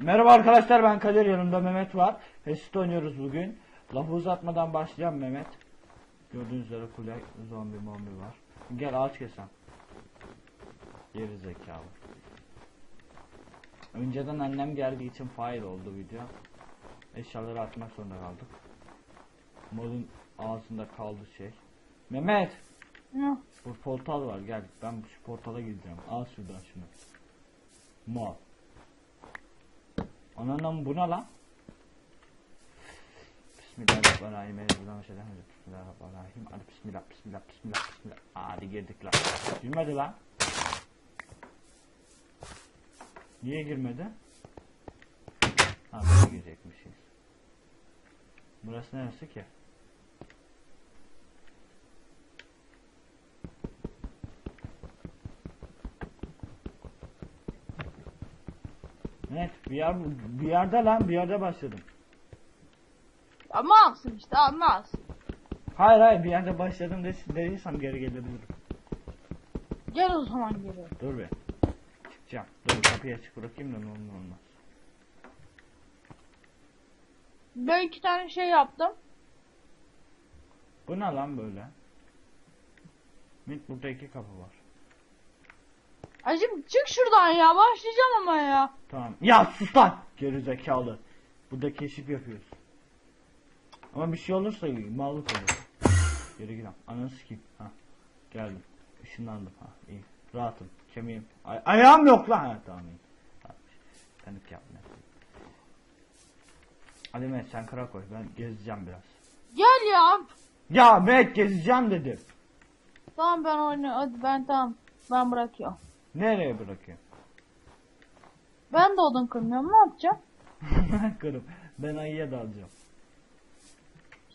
Merhaba arkadaşlar ben Kadir yanımda Mehmet var. Hesit oynuyoruz bugün. Lafı uzatmadan başlayacağım Mehmet. Gördüğünüz üzere kule zombi mombi var. Gel ağaç kesen. Geri zekalı. Önceden annem geldiği için fail oldu video. Eşyaları atmak zorunda kaldık. Malın ağzında kaldı şey. Mehmet Hı. bu portal var gel ben şu portala gideceğim. Al şuradan şunu. Mal. Ananam bu ne lan? Bismillahirrahmanirrahim. Bismillahirrahmanirrahim. Bismillahirrahmanirrahim. Hadi bismillah bismillah bismillah bismillah. Hadi girdik lan. Girmedi lan. Niye girmedi? Ha girecekmişiz. Burası neresi ki? Evet bir yer bir yerde lan bir yerde başladım. Amazsın işte amazsın. Hayır hayır bir yerde başladım de- dediysem geri gelebilirim. Gel o zaman geri. Dur be. Çıkacağım. Dur kapıyı açık bırakayım da ne olur olmaz. Ben iki tane şey yaptım. Bu ne lan böyle? Mit burada iki kapı var. Acım çık şuradan ya başlayacağım ama ya. Tamam. Ya sus lan! Geri zekalı. Burada keşif yapıyoruz. Ama bir şey olursa mallık olur. Geri gidelim. Ananı sikeyim. Ha. Geldim. Işınlandım. Ha iyi. Rahatım. Kemiğim. Ay ayağım yok lan. Ha tamam iyi. Panik yapma. Hadi Mehmet sen kıra koy. Ben gezeceğim biraz. Gel ya. Ya Mehmet gezeceğim dedim. Tamam ben oynuyorum. Hadi ben tamam. Ben bırakıyorum. Nereye bırakayım? Ben de odun kırmıyorum. Ne yapacağım? Kırım. Ben ayıya dalacağım.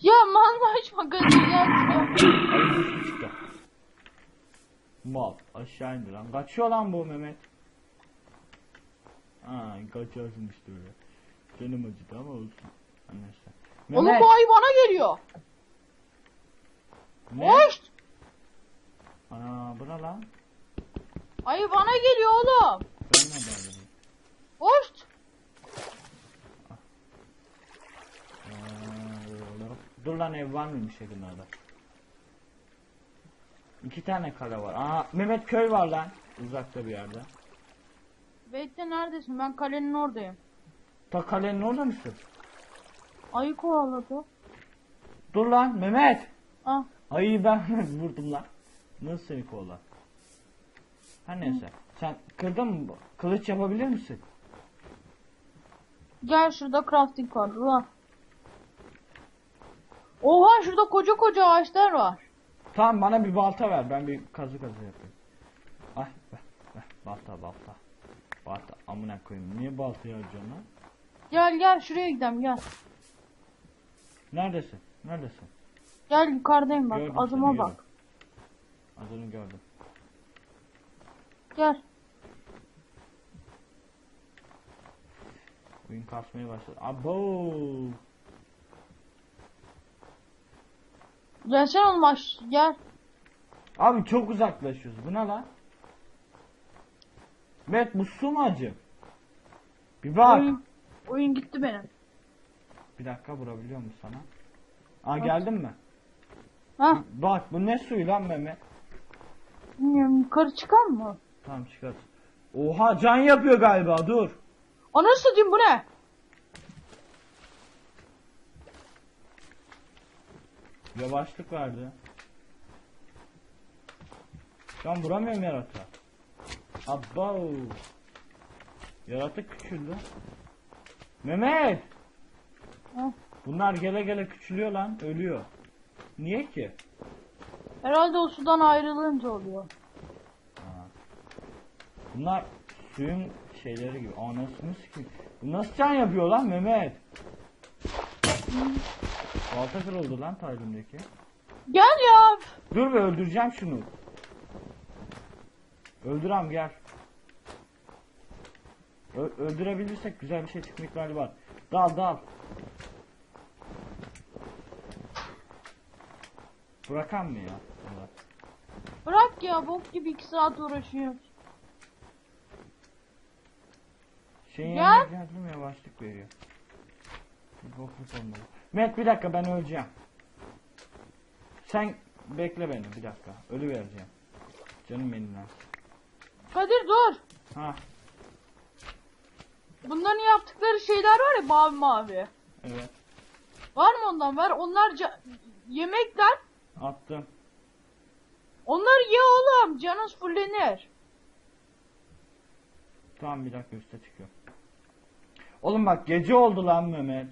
Ya manzaşma Kadir gel. Ayı düştü çıktı. Mal. Aşağı indi lan. Kaçıyor lan bu Mehmet. Aa kaçarsın işte öyle. Canım acıdı ama olsun. Anlaştık. Oğlum Mehmet. bu ayı bana geliyor. Ne? Hoş. Ana bu ne lan? Ayı bana geliyor oğlum. Ben ne bağladım? Hoş. Dur lan ev var mıymış yakınlarda? İki tane kale var. Aa Mehmet köy var lan. Uzakta bir yerde. Bekle neredesin? Ben kalenin oradayım. Ta kalenin orada mısın? Ayı kovaladı. Dur lan Mehmet. Ah. Ayıyı ben vurdum lan. Nasıl seni kovalar? Her neyse. Sen kırdın mı? bu? Kılıç yapabilir misin? Gel şurada crafting var. Ulan. Oha şurada koca koca ağaçlar var. Tamam bana bir balta ver. Ben bir kazı kazı yapayım. Ay ver, ver. Balta balta. Balta amına koyayım. Niye baltayı harcıyorsun lan? Gel gel şuraya gidelim gel. Neredesin? Neredesin? Gel yukarıdayım bak Gördüm adıma seni, bak. gördüm. Adını gördüm. Gel. Oyun kasmaya başladı. Abo. Gelsene oğlum aş gel. Abi çok uzaklaşıyoruz. Bu ne lan? Met bu su mu acı? Bir bak. Oyun, oyun gitti benim. Bir dakika vurabiliyor mu sana? Aa geldin mi? Ha Bak bu ne suyu lan Mehmet? bilmiyorum yukarı çıkan mı? Tamam çıkart. Oha can yapıyor galiba dur. Anasını satayım bu ne? Yavaşlık verdi. An vuramıyorum yaratığa. Abo. Yaratık küçüldü. Mehmet. Ha, Bunlar gele gele küçülüyor lan. Ölüyor. Niye ki? herhalde o sudan ayrılınca oluyor. Bunlar suyun şeyleri gibi. Anasını sikeyim. Bu nasıl can yapıyor lan Mehmet? Balta kırıldı lan talimdeki. Gel ya. Dur be öldüreceğim şunu. Öldürem gel. Ö- öldürebilirsek güzel bir şey çıkma ihtimali var. Dal dal. Bırakan mı ya? Evet. Bırak ya bok gibi iki saat uğraşıyor. Şeyin yanına geldim yavaşlık veriyor. Bir bokluk olmalı. Mehmet bir dakika ben öleceğim. Sen bekle beni bir dakika. Ölü vereceğim. Canım benimle. Kadir dur. Ha Bunların yaptıkları şeyler var ya mavi mavi. evet. Var mı ondan ver? Onlar yemekler. Attım. Onları ye oğlum. Canınız fullenir. Tamam bir dakika üste çıkıyorum. Oğlum bak gece oldu lan Mehmet.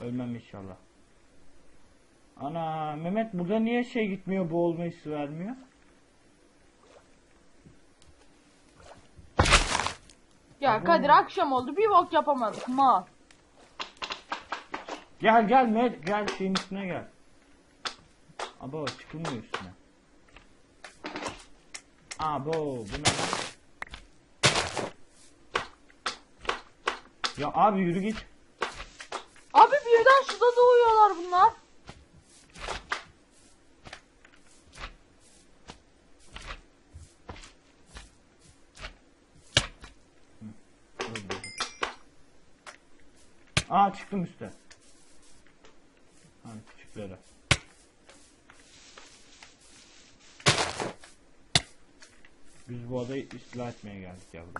Ölmem inşallah. Ana Mehmet burada niye şey gitmiyor boğulma hissi vermiyor? Ya. Kadir akşam oldu. Bir bok yapamadık. Mal. Gel gel Mehmet gel şeyin üstüne gel. Abo çıkılmıyor üstüne. Abo bu ne lan? Ya abi yürü git. Abi birden suda doğuyorlar bunlar. Aa çıktım üste. Ha küçükleri. Biz bu adayı istila etmeye geldik yavrum.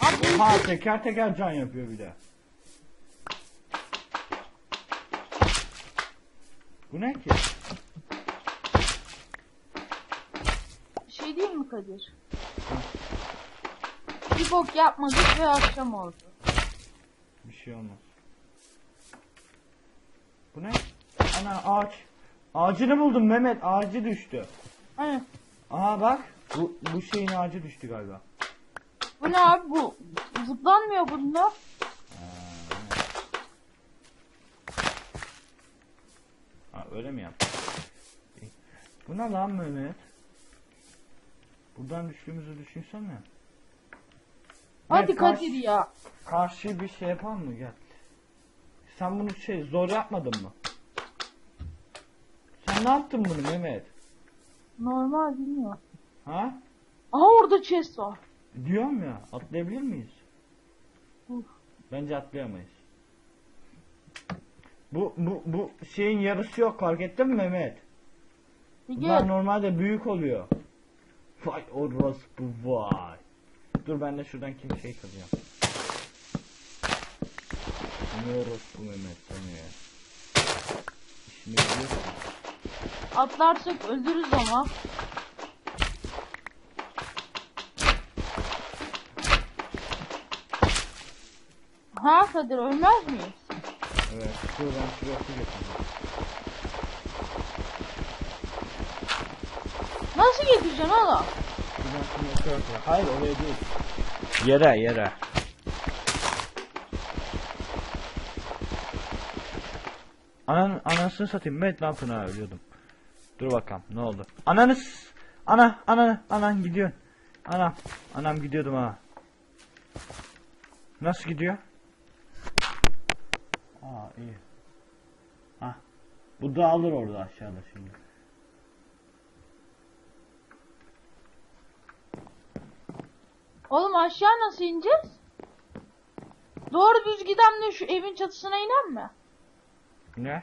Abi Ha teker teker can yapıyor bir de. Bu ne ki? şey değil mi Kadir? Bir bok yapmadık ve akşam oldu. Bir şey olmaz. Bu ne? Ana ağaç. Ağacını buldum Mehmet. Ağacı düştü. Hani Aha bak. Bu, bu şeyin ağacı düştü galiba. bu ne abi bu? Zıplanmıyor bunda. Ha, öyle mi yaptın? İyi. Bu ne lan Mehmet? Buradan düştüğümüzü düşünsene. Hadi Evet, karşı- Kadir ya. Karşı bir şey yapalım mı gel. Sen bunu şey zor yapmadın mı? Sen ne yaptın bunu Mehmet? Normal bilmiyor. Ha? Aha orada chest var. Diyorum ya atlayabilir miyiz? Uf. Bence atlayamayız. Bu bu bu şeyin yarısı yok fark ettin mi Mehmet? Bunlar normalde büyük oluyor. Vay orospu vay. Dur ben de şuradan kim şey kıracağım. Ne orospu Mehmet seni ya. İşini biliyorsun. Atlarsak öldürürüz ama. Ha Kadir ölmez miyiz? Evet. Ben şuraya su getireceğim. Nasıl getireceksin oğlum? Şuradan. Hayır oraya değil. Yere yere. Anan, anasını satayım. Mehmet ne yaptın ha ölüyordum. Dur bakalım ne oldu. Ananız. Ana ana anan gidiyor. Anam. Anam gidiyordum ha. Nasıl gidiyor? Aa iyi. Ha. Bu dağılır orada aşağıda şimdi. Oğlum aşağı nasıl ineceğiz? Doğru düz giden de şu evin çatısına inen mi? Ne?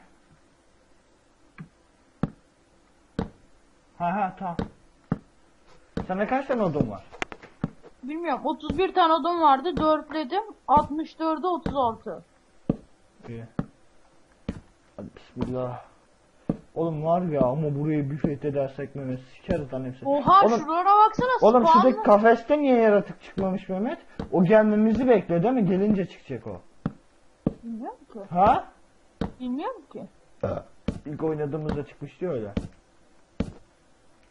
Ha ha tamam. Sende kaç tane odun var? Bilmiyorum 31 tane odun vardı dörtledim 64'e 36. İyi. Hadi bismillah. Oğlum var ya ama burayı bir fethedersek Mehmet sikeriz lan hepsini. Oha oğlum, şuralara baksana oğlum spawnlı. şuradaki kafeste niye yaratık çıkmamış Mehmet? O gelmemizi bekliyor değil mi? Gelince çıkacak o. Bilmiyorum ki. Ha? Bilmiyorum ki. İlk oynadığımızda çıkmıştı ya öyle.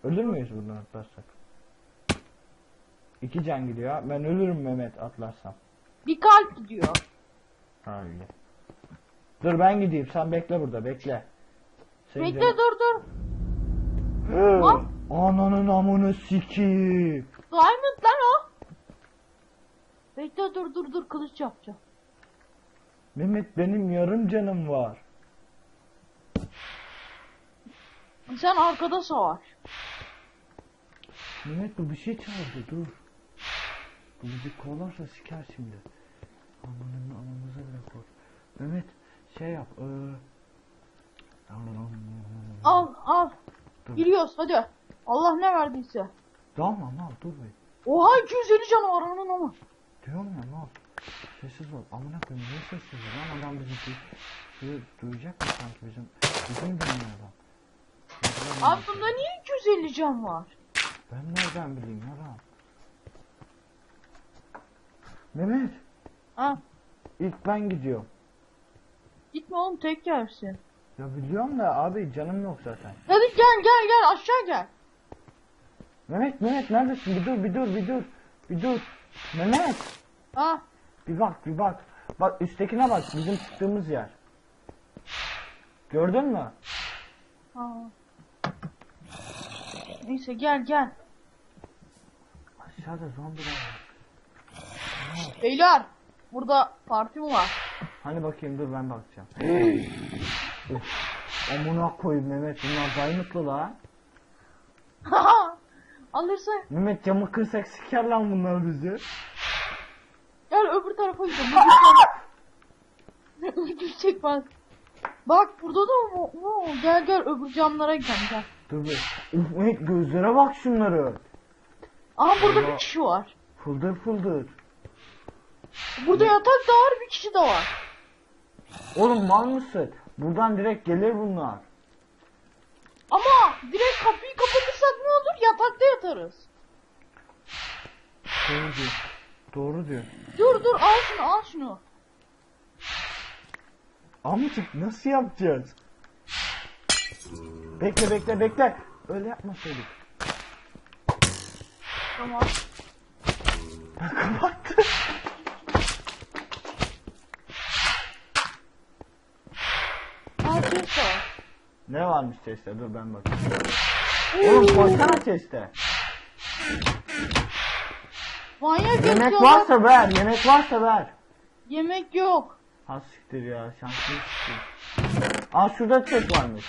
Ölür müyüz buradan atlarsak? İki can gidiyor. Ben ölürüm Mehmet atlarsam. Bir kalp gidiyor. Öyle. Dur ben gideyim. Sen bekle burada. Bekle. Senin Bekle dur dur. Lan. Ananın amını sikeyim. Diamond lan o. Bekle dur dur dur kılıç yapacağım. Mehmet benim yarım canım var. Sen arkada savaş. Mehmet bu bir şey çağırdı dur. Bu bizi kovalarsa siker şimdi. Amanın anamıza bile koy. Mehmet şey yap. Ee... Al al. Dur. Giriyoruz hadi. Allah ne verdiyse. Tamam mal dur be. Oha 250 canavar ananın ama. Diyorum ya mal. Sessiz ol. Amına koyayım niye sessiz ol lan adam bizi duy, duyacak mı sanki bizim bizim kadar Abi bunda niye 250 can var? Ben nereden bileyim ya lan? Mehmet Ha ilk ben gidiyorum. gitme oğlum tek yersin. Ya biliyorum da abi canım yok zaten. Hadi gel gel gel aşağı gel. Mehmet Mehmet neredesin? Bir dur bir dur bir dur. Bir dur. Mehmet Ha bir bak bir bak. Bak üsttekine bak bizim çıktığımız yer. Gördün mü? ha. Neyse gel gel. Aşağıda zombiler var. Beyler burada parti mi var? Hani bakayım dur ben bakacağım. Üf, Amına koyayım Mehmet bunlar dayanıklı la. Alırsa Mehmet camı kırsak siker lan bunlar bizi. gel öbür tarafa gidelim. Gidecek bak. Bak burada da mı? Gel gel öbür camlara gidelim gel. Dur. Uf Mehmet gözlere bak şunları. Aha burada Allah. bir kişi var. Fıldır fıldır. Burada yatak da var bir kişi de var. Oğlum mal mısın? Buradan direkt gelir bunlar. Ama direkt kapıyı kapatırsak ne olur? Yatakta yatarız. Doğru diyor. Doğru diyor. Dur dur al şunu al şunu. Amcık nasıl yapacağız? Bekle bekle bekle. Öyle yapmasaydık. Tamam. Kapattı. Al ses var. Ne varmış teste? Dur ben bakayım. Oğlum koysana teste. Manyak Yemek yapıyorlar. varsa ver. Yemek varsa ver. Yemek yok. Ha siktir ya. Şanslı siktir. Aa şurada test varmış.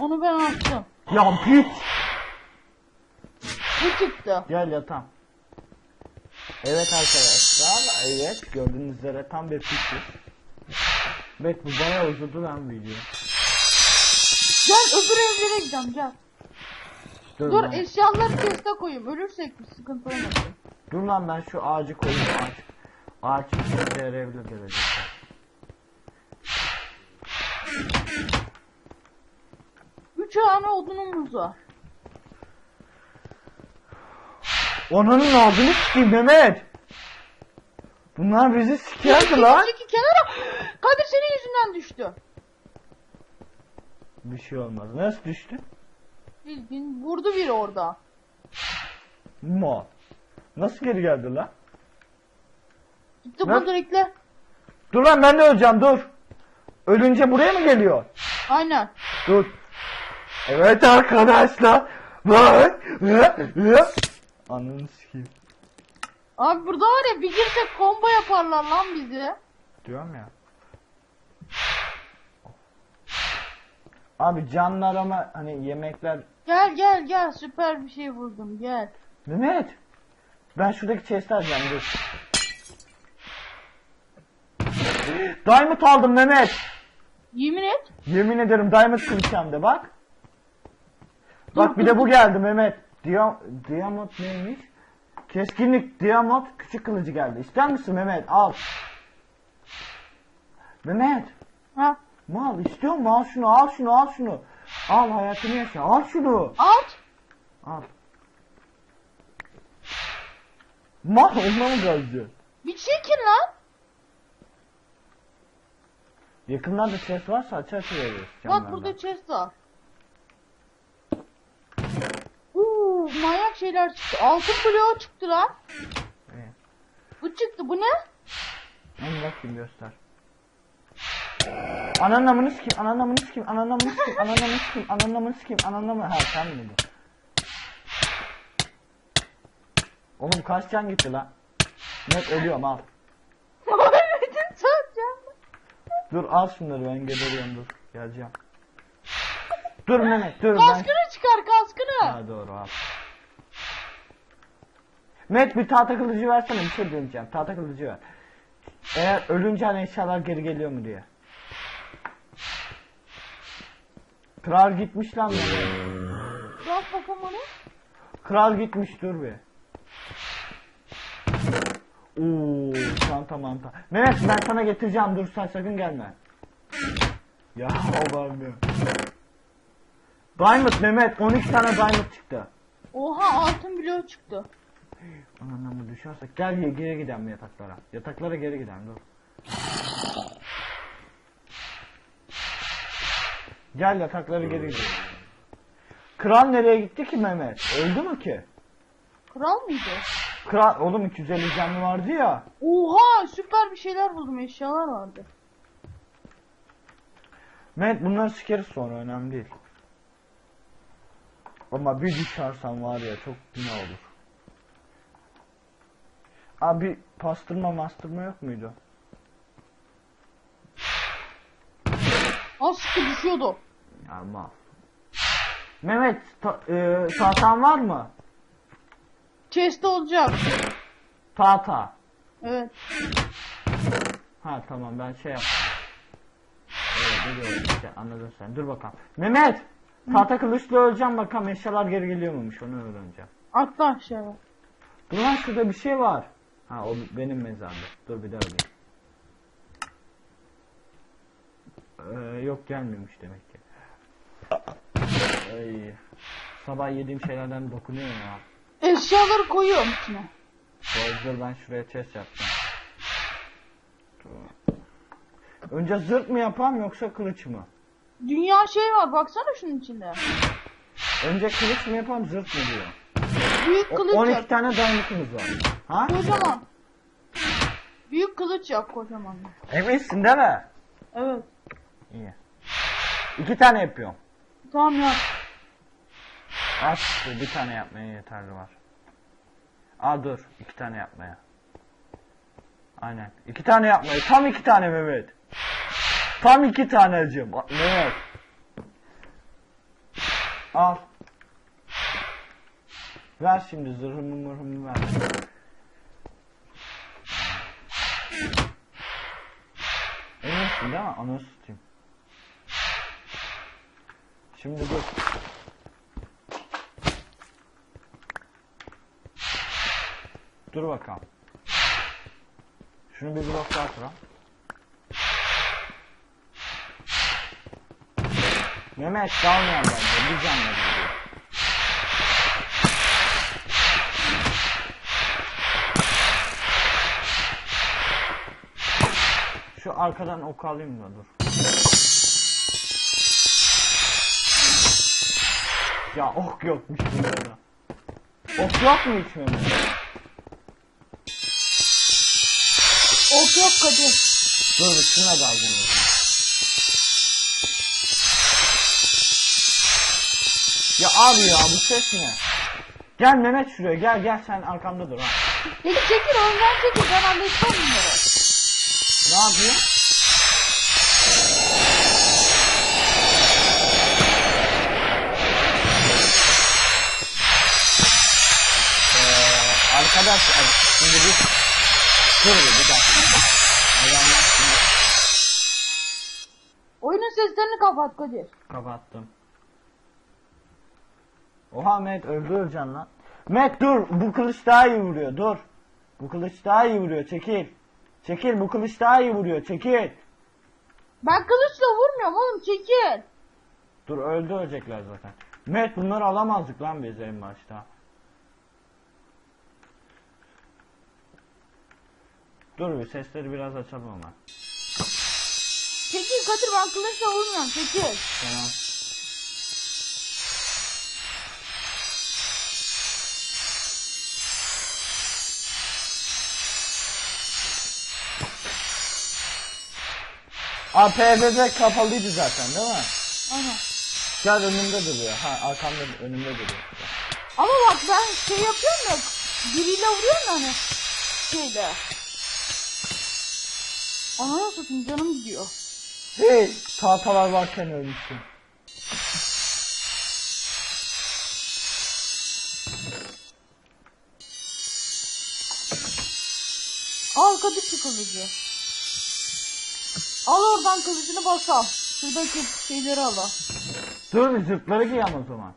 Onu ben açtım. Ya piç. Bu çıktı. Gel yatam. Evet arkadaşlar. Evet gördüğünüz üzere tam bir piçiz. Evet bu bayağı uzadı lan video. Gel öbür evlere gidelim gel. Dur, Dur lan. eşyaları teste koyayım. Ölürsek bir sıkıntı olmasın. Dur lan ben şu ağacı koyayım ağaç. Ağaç işe yarayabilir gelecekte. Üç tane odunumuz var. Onların ağzını sikeyim Mehmet. Bunlar bizi sikerdi lan. Çekil kenara. Kadir senin yüzünden düştü. Bir şey olmaz. Nasıl düştü? Bildiğin vurdu biri orada. Mo. Nasıl geri geldi lan? Gitti bunu direkle. Dur lan ben de öleceğim dur. Ölünce buraya mı geliyor? Aynen. Dur. Evet arkadaşlar. Bak. Ananı sikeyim. Abi burada var ya bir girsek combo yaparlar lan bizi. Diyorum ya. Abi canlar ama hani yemekler Gel gel gel süper bir şey buldum gel. Mehmet. Ben şuradaki chest'i alacağım dur. Diamond aldım Mehmet. Yemin et. Yemin ederim Diamond kılıç hem de bak. Bak bir de bu geldi Mehmet. Dia Diamond neymiş? Keskinlik Diamond küçük kılıcı geldi. İster misin Mehmet? Al. Mehmet. Ha Mal istiyor mu? Al şunu al şunu al şunu. Al hayatını yaşa. Al şunu. at. Al. Mal onunla mı gazcı? Bir çekin lan. Yakınlarda ses varsa aç aç veririz. Bak burada chest var. Uuu manyak şeyler çıktı. Altın bloğu çıktı lan. Evet. Bu çıktı bu ne? Onu bakayım göster. Ananın amını sikeyim, ananın amını sikeyim, ananın amını sikeyim, ananın amını sikeyim, ananın amını sikeyim, ananın amını... Ha sen mi bu? Oğlum kaç can gitti lan? Net ölüyorum al. Bütün satacağım. Dur al şunları ben geberiyorum dur. Geleceğim. Dur Mehmet dur ben. Kaskını çıkar kaskını. Ha doğru al. Mehmet bir tahta kılıcı versene bir şey deneyeceğim. Tahta kılıcı ver. Eğer ölünce hani eşyalar geri geliyor mu diye. Kral gitmiş lan. Bak bakalım onu. Kral gitmiş dur bir. Oo, çanta manta. Mehmet ben sana getireceğim dur sen sakın gelme. Ya ya. Diamond Mehmet 12 tane diamond çıktı. Oha altın bloğu çıktı. Anlamı düşersek gel geri, geri gidelim yataklara. Yataklara geri gidelim dur. Gel yataklara geri gidelim. Kral nereye gitti ki Mehmet? Öldü mü ki? Kral mıydı? Kral oğlum 250 canlı vardı ya. Oha süper bir şeyler buldum eşyalar vardı. Mehmet bunları sikeriz sonra önemli değil. Ama bir düşersen var ya çok günah olur. Abi pastırma mastırma yok muydu? Az sıkı düşüyordu. Ama. Mehmet ta, e, tahtan var mı? Chest olacak. Tahta. Evet. Ha tamam ben şey yaptım. Evet biliyorum işte anladın sen. Dur bakalım. Mehmet! Tahta kılıçla öleceğim bakalım eşyalar geri geliyor muymuş onu öğreneceğim. Atla aşağıya. Dur lan şurada bir şey var. Ha o benim mezarda. Dur bir daha öyle. Ee, yok gelmiyormuş demek ki. Ay. Sabah yediğim şeylerden dokunuyor ya. Eşyaları koyuyorum içine. Dur, dur ben şuraya chest yapacağım. Önce zırh mı yapalım yoksa kılıç mı? Dünya şey var baksana şunun içinde. Önce kılıç mı yapalım zırh mı diyor. Büyük kılıç 12 yap. tane diamond'ımız var. Ha? Kocaman. Büyük kılıç yap kocaman. Eminsin değil mi? Evet. İyi. İki tane yapıyorum. Tamam yap. Az bir tane yapmaya yeterli var. Aa dur iki tane yapmaya. Aynen. iki tane yapmaya. Tam iki tane Mehmet. Tam iki tane acım. Mehmet. Al. Ver şimdi zırhımı mırhımı ver. Eminsin değil mi? Ananı tutayım. Şimdi dur. Dur bakalım. Şunu bir blok daha kıralım. Mehmet kalmayan bence. Bir canla gidiyor. Şu arkadan ok alayım da dur. Ya ok yokmuş burada da. Ok yok mu hiç Mehmet? Ok yok Kadir. Dur şuna da alacağım. Ya abi ya bu ses ne? Gel Mehmet şuraya gel gel sen arkamda dur ha. Peki çekil önden çekil ben halledeceğim bunları. Ne yapıyor? Ee, arkadaşlar şimdi bir dur bir, dakika. Şimdi Oyunun seslerini kapat Kadir. kapattım. Oha Met öldüreceksin lan. Met dur bu kılıç daha iyi vuruyor dur. Bu kılıç daha iyi vuruyor çekil. Çekil bu kılıç daha iyi vuruyor çekil. Ben kılıçla vurmuyorum oğlum çekil. Dur öldü ölecekler zaten. Met bunları alamazdık lan biz en başta. Dur bir sesleri biraz açalım ama. Çekil Kadir ben kılıçla vurmuyorum çekil. Tamam. APBB kapalıydı zaten değil mi? Aha. Gel önümde duruyor. Ha arkamda önümde duruyor. Ama bak ben şey yapıyorum ya. Biriyle vuruyorum ya hani. Şeyle. Ananı satayım canım gidiyor. Hey tahtalar varken ölmüşsün. Arkadaki kalıcı. Al oradan kılıcını bas al. Şuradaki şeyleri al. Dur bir zırhları giy ama o zaman.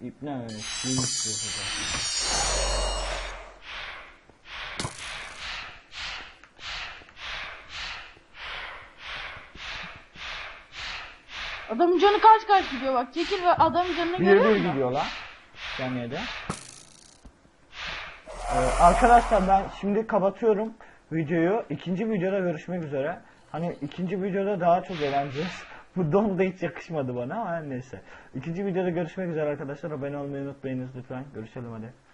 İp ne öyle? Giymiş. Adamın canı kaç kaç gidiyor bak. Çekil ve adamın canını Bir görüyor bir musun? gidiyor lan. Saniyede. Ee, arkadaşlar ben şimdi kapatıyorum videoyu. İkinci videoda görüşmek üzere. Hani ikinci videoda daha çok eğleneceğiz. Bu don da hiç yakışmadı bana ama neyse. İkinci videoda görüşmek üzere arkadaşlar. Abone olmayı unutmayınız lütfen. Görüşelim hadi.